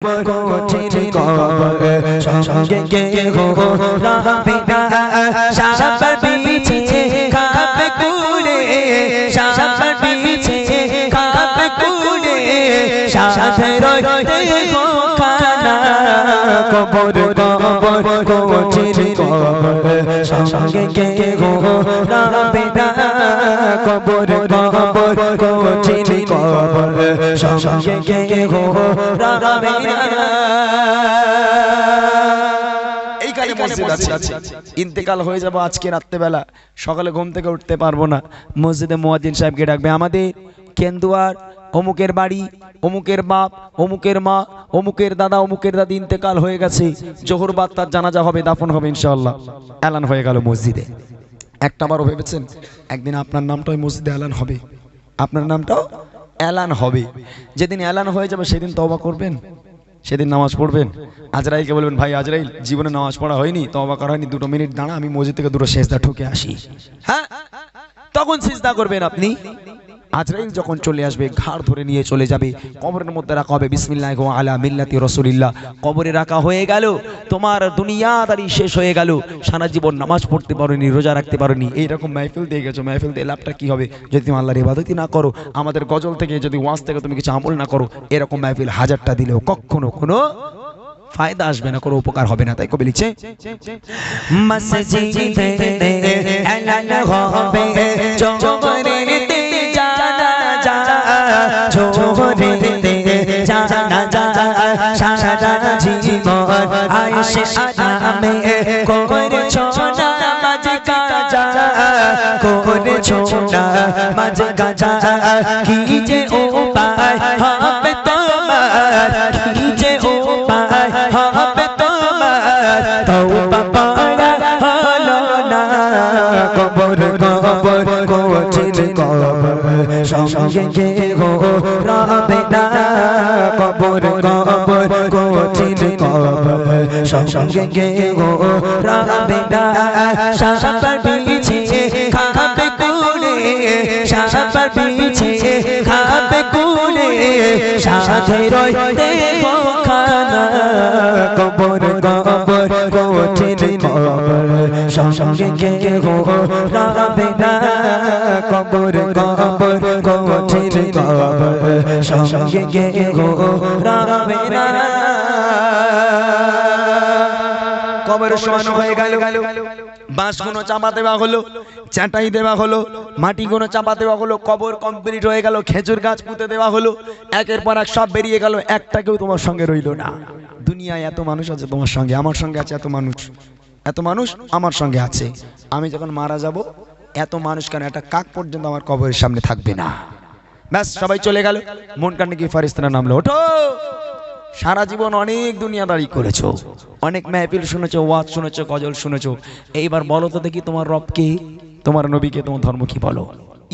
কোচির কবর সঙ্গে গে হো রাবে না সাবার পিছে খাবে কুড়ে সাবার পিছে খাবে কুড়ে সাথে রইতে গো খানা কবর কবর কবর, সঙ্গে না। কবর কবর কবর, সঙ্গে আছে। ইন্তেকাল হয়ে যাব আজকে রাত্রেবেলা। সকালে ঘুম থেকে উঠতে পারব না। মসজিদে মোয়াজ্জিন সাহেবকে ডাকবে। আমাদের কেন্দুয়ার অমুকের বাড়ি, অমুকের বাপ, অমুকের মা, অমুকের দাদা, অমুকের দাদি ইন্তেকাল হয়ে গেছে। জোহর বাদ তার জানাজা হবে, দাফন হবে ইনশাল্লাহ এলান হয়ে গেল মসজিদে। একটা বারও ভেবেছেন, একদিন আপনার নামটা ওই মসজিদে এলান হবে। আপনার নামটাও এলান হবে। যেদিন এলান হয়ে যাবে, সেদিন তওবা করবেন, সেদিন নামাজ পড়বেন। আজরাইলকে বলবেন, ভাই আজরাইল, জীবনে নামাজ পড়া হয়নি, তওবা করা হয়নি, দুটো মিনিট দাঁড়া, আমি মসজিদ থেকে দুটো সেজদা ঠুকে আসি। হ্যাঁ? তখন সিজদা করবেন আপনি। আজরাইল যখন চলে আসবে ঘাড় ধরে নিয়ে চলে যাবে। কবরের মধ্যে রাখা হবে বিসমিল্লাহ আলা মিল্লাতি রসুলিল্লাহ। কবরে রাখা হয়ে গেল। তোমার দুনিয়াদারি শেষ হয়ে গেল। সারা জীবন নামাজ পড়তে পারোনি রোজা রাখতে পারোনি। এইরকম মাহফিল দিয়ে গেছো মাহফিল দিয়ে লাভটা কি হবে? যদি তুমি আল্লাহর ইবাদতই না করো আমাদের গজল থেকে যদি ওয়াজ থেকে তুমি কিছু আমল না করো এরকম মাহফিল হাজারটা দিলেও কখনো কোনো ফায়দা আসবে না কোনো উপকার হবে না। তাই কবি লিখছে মসজিদে হবে চোরেতে জানা যা সারা জীবন আয়েশে আনামে করে ছোনা মাঝ কাজা করে ছোনা মাঝ কাজা কি যে উপায় সঙ্গে গে রাবে না কবর কবর কোচির কবর। সঙ্গে গে রাবে না সাবার পিছে খাবে কুলে। সাবার পিছে খাবে কুলে। সাথে খানা কবর কবর, কঠিন কবর। সঙ্গে কে গো রাবে না। কবর কবর, কঠিন কবর। সঙ্গে কে গো রাবে না। শোয়ানো হয়ে গেল। বাঁশগুলো চাপা দেওয়া হলো চাটাই দেওয়া হলো, মাটি গুলো চাপা দেওয়া হলো, কবর কমপ্লিট হয়ে গেল, খেজুর গাছ পুঁতে দেওয়া হলো, একের পর এক সব বেরিয়ে গেল, একটা কেউ তোমার সঙ্গে রইল না। দুনিয়ায় এত মানুষ আছে তোমার সঙ্গে, আমার সঙ্গে আছে এত মানুষ। এত মানুষ আমার সঙ্গে আছে। আমি যখন মারা যাব, এত মানুষ কেন? একটা কাক পর্যন্ত আমার কবরের সামনে থাকবে না। ব্যাস, সবাই চলে গেল। মন কান্নে কি ফারিস্তানা নামলো, ওঠো! সারা জীবন অনেক দুনিয়াদারি করেছ। অনেক মেহফিল শুনেছো, ওয়াজ শুনেছো, গজল শুনেছো। এইবার বলো তো দেখি তোমার রবকে তোমার নবীকে তোমার ধর্ম কি বলো?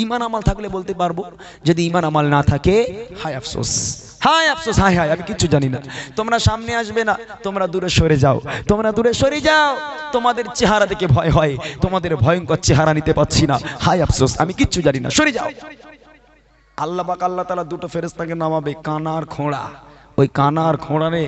ইমান আমাল থাকলে বলতে পারব, যদি ইমান আমাল না থাকে, হায় আফসোস। হায় আফসোস, হায় হায়, আমি কিচ্ছু জানি না। তোমরা সামনে আসবে না, তোমরা দূরে সরে যাও। তোমরা দূরে সরে যাও। তোমাদের চেহারা দেখে ভয় হয়, তোমাদের ভয়ঙ্কর চেহারা নিতে পারছি না। হায় আফসোস, আমি কিচ্ছু জানি না। সরে যাও। আল্লাহ পাক আল্লাহ তালা দুটো ফেরেস্তাকে নামাবে, কানার খোঁড়া। ওই কানার খোঁড়ারে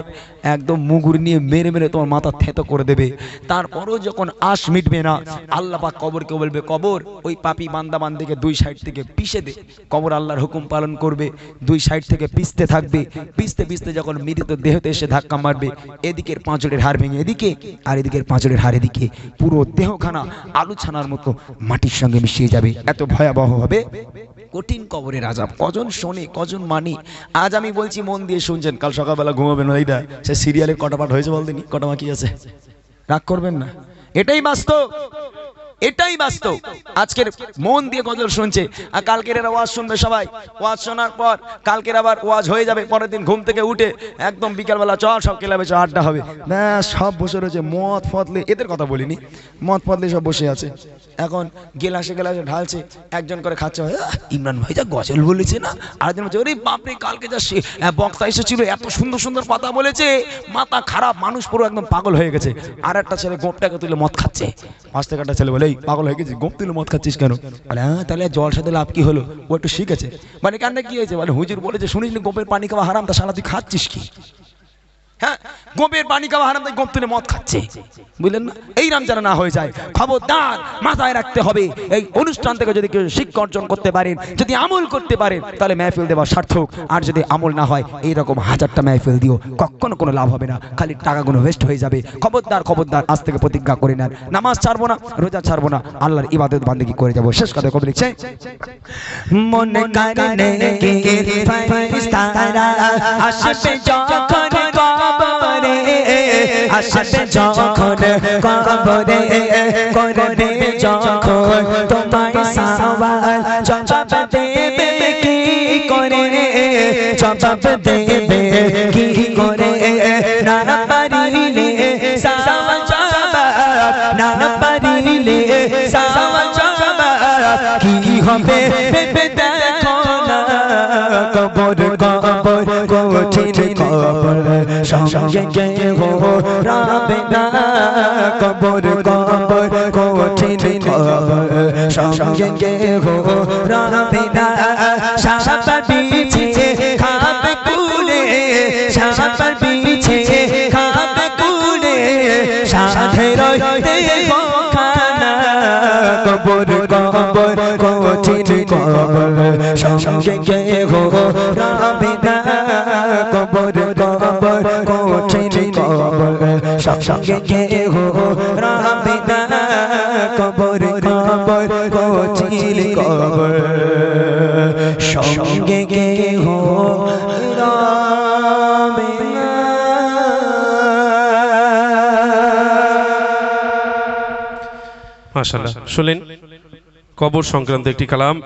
একদম মুগুর নিয়ে মেরে মেরে তোমার মাথা থেতো করে দেবে। তারপরও যখন আশ মিটবে না, আল্লাহ পাক কবরকে বলবে, কবর ওই পাপি বান্দা বান্দিকে দুই সাইড থেকে পিষে দে। কবর আল্লাহর হুকুম পালন করবে, দুই সাইড থেকে পিষতে থাকবে। পিষতে পিষতে যখন মৃত দেহতে এসে ধাক্কা মারবে, এদিকের পাঁচড়ের হাড় ভেঙে এদিকে আর এদিকের পাঁচড়ের হাড় এদিকে। পুরো দেহখানা আলু ছানার মতো মাটির সঙ্গে মিশিয়ে যাবে। এত ভয়াবহ হবে। কঠিন কবরের আজাব। কজন শোনে, কজন মানি? আজ আমি বলছি, মন দিয়ে শুনছেন, কাল সকালবেলা ঘুমাবেন ওই দা। সে সিরিয়ালে কটা পাঠ হয়েছে বলতেনি কটা বাকি আছে? রাগ করবেন না। এটাই বাস্তব। এটাই বাস্তব। আজকের মন দিয়ে গজল শুনছে আর কালকের এরা ওয়াজ শুনবে সবাই। ওয়াজ শোনার পর কালকের আবার ওয়াজ হয়ে যাবে, পরের দিন ঘুম থেকে উঠে একদম বিকালবেলা চল, সব ক্লাবে চ আড্ডা হবে। ব্যাস, সব বসে রয়েছে, মদ ফদলে, এদের কথা বলিনি। মদ ফদলে সব বসে আছে। এখন গেলাসে গেলাসে ঢালছে, একজন করে খাচ্ছে ইমরান ভাই যা গজল বলেছে না? আরেকজন বলছে, ওরে বাপরে, কালকে যা সে- বক্তা এসেছিল, এত সুন্দর সুন্দর কথা বলেছে, মাথা খারাপ, মানুষ পুরো একদম পাগল হয়ে গেছে। আর একটা ছেলে গোপটাকে তুলে মদ খাচ্ছে। থেকে একটা ছেলে বলে এই পাগল হয়ে গেছিস গোপ তুলে মদ খাচ্ছিস কেন? বলে হ্যাঁ তাহলে জল সাথে লাভ কি হলো? ও একটু শিখেছে। মানে কেন কি হয়েছে? বলে, হুজুর বলেছে, শুনিস গোপের পানি খাওয়া হারাম, তা সারা তুই খাচ্ছিস কি? হ্যাঁ? খালি টাকাগুলো ওয়েস্ট হয়ে যাবে। খবরদার খবরদার, আজ থেকে প্রতিজ্ঞা করে নেন। নামাজ ছাড়বো না, রোজা ছাড়বো না। আল্লাহর ইবাদত করে যাব। শেষ কথা লিখছে, মন আসবে যখন কবরে করবে যখন তোমায় সওয়াল জবাব দেবে কি করে জবাব দেবে কি করে না পারিলে সওয়াল জবাব না পারিলে সওয়াল জবাব কি হবে ভেবে দেখো না কবর কবর, কঠিন কবর, সঙ্গে গে হো রাবে না। কবর কবর, কঠিন কবর, সঙ্গে গে হো রাবে না। সাপা পিছে খাবে কুলে সাপা কবর কবর, কঠিন কবর, সঙ্গে গে হো রাবে না। কবর কবর, কঠিন কবর, সঙ্গে গে হো রাবে কবর কবর, কঠিন কবর, সঙ্গে গে মাশাল্লাহ শুনলেন কবর সংক্রান্ত একটি কালাম